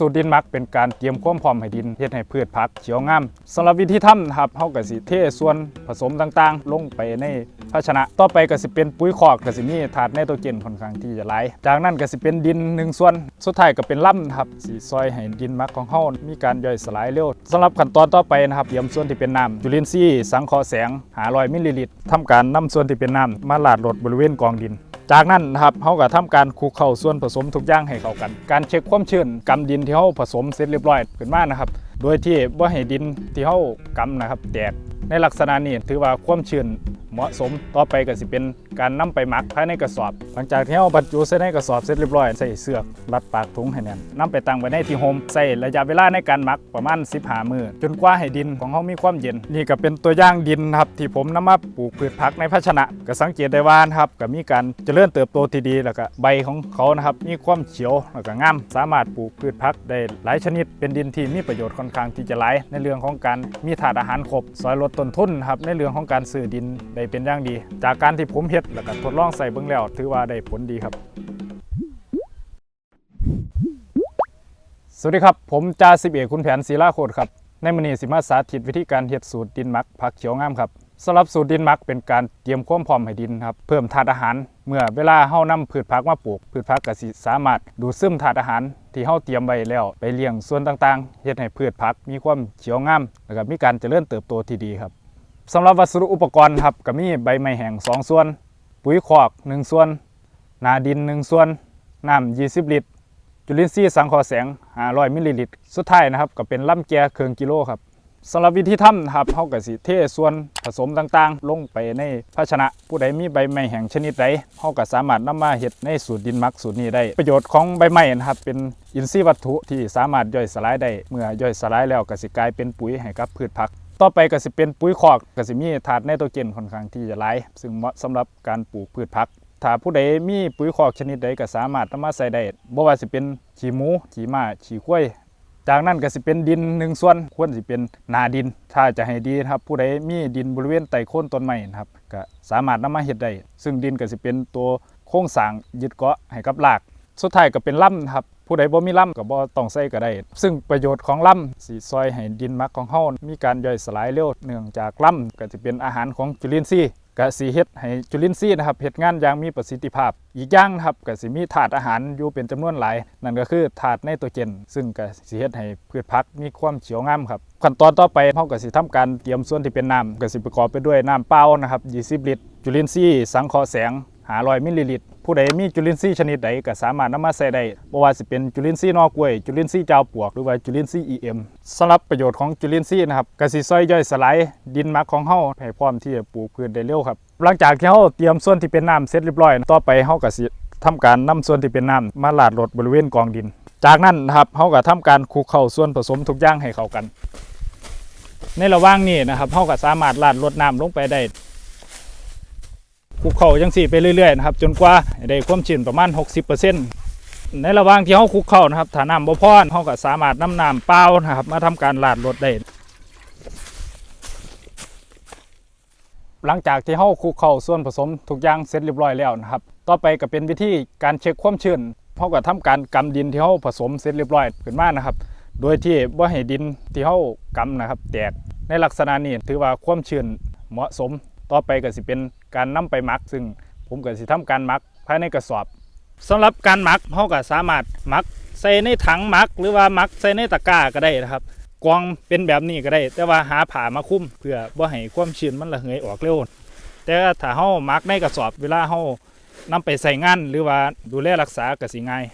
สูตรดินมักเป็นการเตรียมความพร้อมให้ดินเฮ็ดให้พืชผักเขียวงามสำหรับวิธีทำนะครับเฮาก็สิเทส่วนผสมต่างๆ ลงไปในภาชนะ ต่อไปก็สิเป็นปุ๋ยคอกก็สิมีถาดไนโตรเจนค่อนข้างที่จะหลาย จากนั้นก็สิเป็นดินหนึ่งส่วน สุดท้ายก็เป็นล่ำนะครับสิซอยให้ดินมักของเฮามีการย่อยสลายเร็วสำหรับขั้นตอนต่อไปนะครับเตรียมส่วนที่เป็นน้ำจุลินทรีย์สังเคราะห์แสง500มิลลิลิตรทำการนำส่วนที่เป็นน้ำมาลาดรดบริเวณกองดิน จากนั้นนะครับเขาก็ทำการคลุกเข้าส่วนผสมทุกอย่างให้เข้ากัน การเช็คความชื้นกำดินที่เขาผสมเสร็จเรียบร้อยขึ้นมานะครับ โดยที่ว่าให้ดินที่เขากำนะครับ แตกในลักษณะนี้ถือว่าความชื้น เหมาะสมต่อไปก็สิเป็นการนำไปหมักภายในกระสอบ หลังจากที่เขาบรรจุใส่ในกระสอบเสร็จเรียบร้อยใส่เสือกรัดปากถุงให้แน่นนำไปตั้งไว้ในที่โฮมใส่ระยะเวลาในการหมักประมาณ15มื้อจนกว่าให้ดินของเขามีความเย็น นี่ก็เป็นตัวอย่างดินครับที่ผมนำมาปลูกพืชผักในภาชนะก็สังเกตได้ว่านครับก็มีการเจริญเติบโตที่ดีแล้วก็ใบของเขานะครับมีความเขียวแล้วก็งามสามารถปลูกพืชผักได้หลายชนิด เป็นดินที่มีประโยชน์ค่อนข้างที่จะหลายในเรื่องของการมีถาดอาหารครบซอยลดต้นทุนครับในเรื่องของการซื้อดินไได้เป็นอย่างดี จากการที่ผมเฮ็ดแล้วก็ทดลองใส่เบิ่งแล้ว ถือว่าได้ผลดีครับ สวัสดีครับ ผมจ่าสิบเอกคุณแผนศิลาโคตรครับ ในมื้อนี้สิมาสาธิตวิธีการเฮ็ดสูตรดินมักผักเขียวงามครับสำหรับสูตรดินมักเป็นการเตรียมความพร้อมให้ดินครับเพิ่มธาตุอาหาร เมื่อเวลาเฮานำพืชผักมาปลูก พืชผักก็สิสามารถดูดซึมธาตุอาหาร ที่เฮาเตรียมไว้แล้วไปเลี้ยงส่วนต่างๆเฮ็ดให้พืชผักมีความเขียวงามแล้วก็มีการเจริญเติบโตที่ดีครับ สำหรับวัสดุอุปกรณ์ครับก็มีใบไม้แห้งสองส่วน ปุ๋ยคอกหนึ่งส่วน นาดินหนึ่งส่วน น้ำ20 ลิตร จุลินทรีย์สังเคราะห์แสง500มิลลิลิตร สุดท้ายนะครับก็เป็นลำแกเครื่องกิโลครับสำหรับวิธีทำนะครับเฮาก็สิเทส่วนผสมต่างๆ ลงไปในภาชนะ ผู้ใดมีใบไม้แห้งชนิดใดเฮาก็สามารถนำมาเฮ็ดในสูตรดินมักสูตรนี้ได้ ประโยชน์ของใบไม้นะครับเป็นอินทรีย์วัตถุที่สามารถย่อยสลายได้ เมื่อย่อยสลายแล้วก็สิกลายเป็นปุ๋ยให้กับพืชผัก ต่อไปก็สิเป็นปุ๋ยคอกก็สิมีถาดไนโตรเจนค่อนข้างที่จะหลาย ซึ่งเหมาะสำหรับการปลูกพืชผัก ถ้าผู้ใดมีปุ๋ยคอกชนิดใดก็สามารถนำมาใส่ได้บ่ว่าสิเป็นขี้หมูขี้ม้าขี้ควายจากนั้นก็สิเป็นดินหนึ่งส่วนควรสิเป็นนาดิน ถ้าจะให้ดีครับผู้ใดมีดินบริเวณใต้โคนต้นไม้นะครับก็สามารถนำมาเฮ็ดได้ซึ่งดินก็สิเป็นตัวโครงสร้างยึดเกาะให้กับราก สุดท้ายก็เป็นล่ำครับ ผู้ใดบ่มีล่ำก็บ่ต้องใส่ก็ได้ ซึ่งประโยชน์ของล่ำสีซอยให้ดินมักของเฮามีการย่อยสลายเร็วเนื่องจากล่ำก็จะเป็นอาหารของจุลินทรีย์กสิเฮ็ดให้จุลินทรีย์นะครับเฮ็ดงานอย่างมีประสิทธิภาพ อีกอย่างนะครับกสิมีธาตุอาหารอยู่เป็นจำนวนหลาย นั่นก็คือธาตุไนโตรเจน ซึ่งกสิเฮ็ดให้พืชผักมีความเขียวงามครับขั้นตอนต่อไปเฮาก็สิทำการเตรียมส่วนที่เป็นน้ำก็สิประกอบไปด้วยน้ำเปล่านะครับ20 ลิตร จุลินทรีย์สังเคราะห์แสง 500มิลลิลิตรผู้ใดมีจุลินทรีย์ชนิดใดก็สามารถนำมาใส่ได้บ่ว่าสิเป็นจุลินทรีย์นอกล้วย จุลินทรีย์เจ้าปวกหรือว่าจุลินทรีย์ EM สำหรับประโยชน์ของจุลินทรีย์นะครับก็สิช่วยย่อยสลายดินมักของเฮาให้พร้อมที่จะปลูกพืชได้เร็วครับหลังจากที่เฮาเตรียมส่วนที่เป็นน้ำเสร็จเรียบร้อย ต่อไปเฮาก็สิทำการนำส่วนที่เป็นน้ำมาลาดรดบริเวณกองดิน จากนั้นนะครับเฮาก็ทำการคลุกเข้าส่วนผสมทุกอย่างให้เข้ากัน ในระหว่างนี้นะครับเฮาก็สามารถลาดรดน้ำลงไปได้ คลุกเข้าจังสี่ไปเรื่อยๆนะครับจนกว่าได้ความชื้นประมาณ 60%ในระหว่างที่เฮาคลุกเข้านะครับถ้าน้ำบ่พอเฮาก็สามารถนำน้ำเปล่านะครับมาทำการลาดรดได้หลังจากที่เฮาคลุกเข้าส่วนผสมทุกอย่างเสร็จเรียบร้อยแล้วนะครับต่อไปก็เป็นวิธีการเช็คความชื้นเฮาก็ทำการกำดินที่เฮาผสมเสร็จเรียบร้อยขึ้นมานะครับ โดยที่บ่ให้ดินที่เฮากำนะครับ แตกในลักษณะนี้ถือว่าความชื้นเหมาะสม ต่อไปก็สิเป็น การนำไปหมัก ซึ่งผมก็สิทำการหมักภายในกระสอบสำหรับการหมักเฮาก็สามารถหมักใส่ในถังหมัก หรือว่าหมักใส่ในตะกร้าก็ได้นะครับกรองเป็นแบบนี้ก็ได้ แต่ว่าหาผ้ามาคุ้มเพื่อบ่ให้ความชื้นมันระเหยออกเร็วแต่ถ้าเฮาหมักในกระสอบเวลาเฮานำไปใส่งานหรือว่าดูแลรักษาก็สิง่าย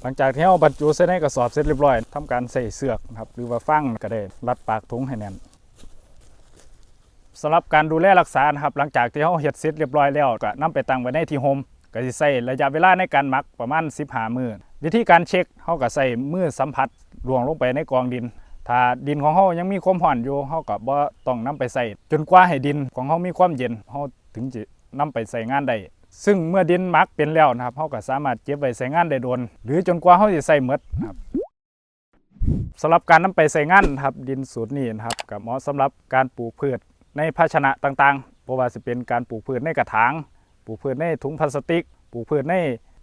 หลังจากที่เราบรรจุใส่ในกระสอบเสร็จเรียบร้อยทำการใส่เสือกนะครับหรือว่าฟังก็ได้รัดปากถุงให้แน่น สำหรับการดูแลรักษานะครับหลังจากที่เราเฮ็ดเสร็จเรียบร้อยแล้วก็นำไปตั้งไว้ในที่โฮมก็สิใส่ระยะเวลาในการหมักประมาณ 15 มื้อวิธีการเช็คเราก็ใส่มือสัมผัสลวงลงไปในกองดิน ถ้าดินของเรายังมีความร้อนอยู่เราก็บ่ต้องนำไปใส่จนกว่าให้ดินของเรามีความเย็นเราถึงจะนำไปใส่งานได้ซึ่งเมื่อดินมักเป็นแล้วนะครับเราก็สามารถเก็บไว้ใส่งานได้โดน หรือจนกว่าเราจะใส่หมดครับสำหรับการนำไปใส่งานครับดินสูตรนี้นะครับก็เหมาะสำหรับการปลูกพืช ในภาชนะต่างๆเพราะว่าจะเป็นการปลูกพืชในกระถาง ปลูกพืชในถุงพลาสติก ปลูกพืชใน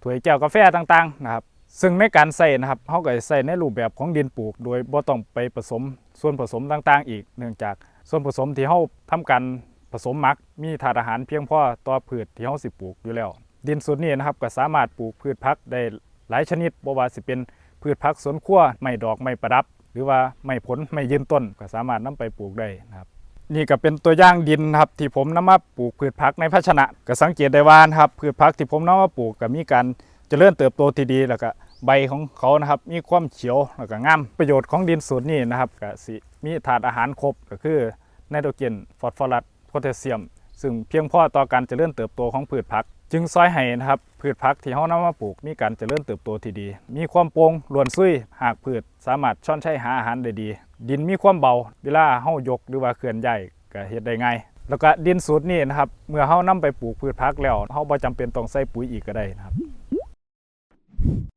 ถ้วยแก้วกาแฟต่างๆนะครับซึ่งในการใส่นะครับเขาก็จะใส่ในรูปแบบของดินปลูก โดยบ่ต้องไปผสมส่วนผสมต่างๆ อีก เนื่องจากส่วนผสมที่เขาทำการผสมมักมีถาดอาหารเพียงพอต่อพืชที่เขาสิปลูกอยู่แล้ว ดินสูตรนี้นะครับก็สามารถปลูกพืชพักได้หลายชนิดบ่ว่าสิเป็นพืชพักสวนครัวไม่ดอกไม่ประดับ หรือว่าไม่ผลไม่ยืนต้นก็สามารถนำไปปลูกได้นะครับ นี่ก็เป็นตัวอย่างดินครับที่ผมนำมาปลูกพืชผักในภาชนะก็สังเกตได้ว่านะครับพืชผักที่ผมนำมาปลูกก็มีการเจริญเติบโตที่ดีแล้วก็ใบของเขานะครับมีความเขียวแล้วก็งามประโยชน์ของดินสูตรนี้นะครับก็สิมีถาดอาหารครบก็คือไนโตรเจนฟอสฟอรัสโพแทสเซียม ซึ่งเพียงพอต่อการเจริญเติบโตของพืชผัก จึงซอยให้นะครับพืชผักที่เรานำมาปลูกมีการเจริญเติบโตที่ดี มีความโปร่งล้วนซุยหากพืชสามารถช้อนใช้หาอาหารได้ดี ดินมีความเบา เวลาเฮายกหรือว่าเคลื่อนย้ายก็เฮ็ดได้ง่ายแล้วก็ดินสูตรนี้นะครับ เมื่อเฮานำไปปลูกพืชผักแล้วเฮาบ่จำเป็นต้องใส่ปุ๋ยอีกก็ได้นะครับ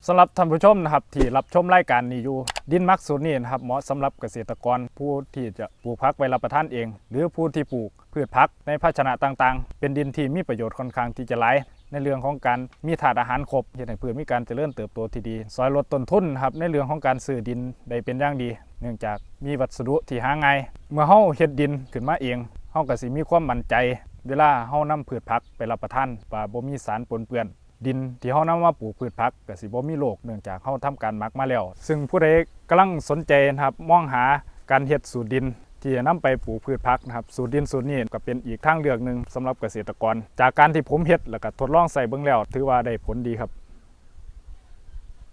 สำหรับท่านผู้ชมนะครับที่รับชมรายการนี้อยู่ ดินมักสูตรนี้นะครับเหมาะสำหรับเกษตรกรผู้ที่จะปลูกผักไว้รับประทานเอง หรือผู้ที่ปลูกพืชผักในภาชนะต่างๆ เป็นดินที่มีประโยชน์ค่อนข้างที่จะหลาย ในเรื่องของการมีถาดอาหารครบเฮ็ดให้พืชมีการเจริญเติบโตที่ดีซอยลดต้นทุนครับในเรื่องของการซื้อดินได้เป็นอย่างดี เนื่องจากมีวัสดุที่หาง่ายเมื่อเฮาเฮ็ดดินขึ้นมาเองเฮาก็สิมีความมั่นใจ เวลาเฮานำพืชผักไปรับประทานว่าบ่มีสารปนเปื้อนดินที่เฮานำมาปลูกพืชผักก็สิบ่มีโรคเนื่องจากเฮาทำการหมักมาแล้ว ซึ่งผู้ใดกำลังสนใจนะครับมองหาการเฮ็ดสูตรดิน ที่จะนำไปปลูกพืชผักนะครับสูตรดินสูตรนี้ก็เป็นอีกทางเลือกหนึ่งสำหรับเกษตรกร จากการที่ผมเฮ็ดแล้วก็ทดลองใส่เบื้องแล้ว ถือว่าได้ผลดีครับ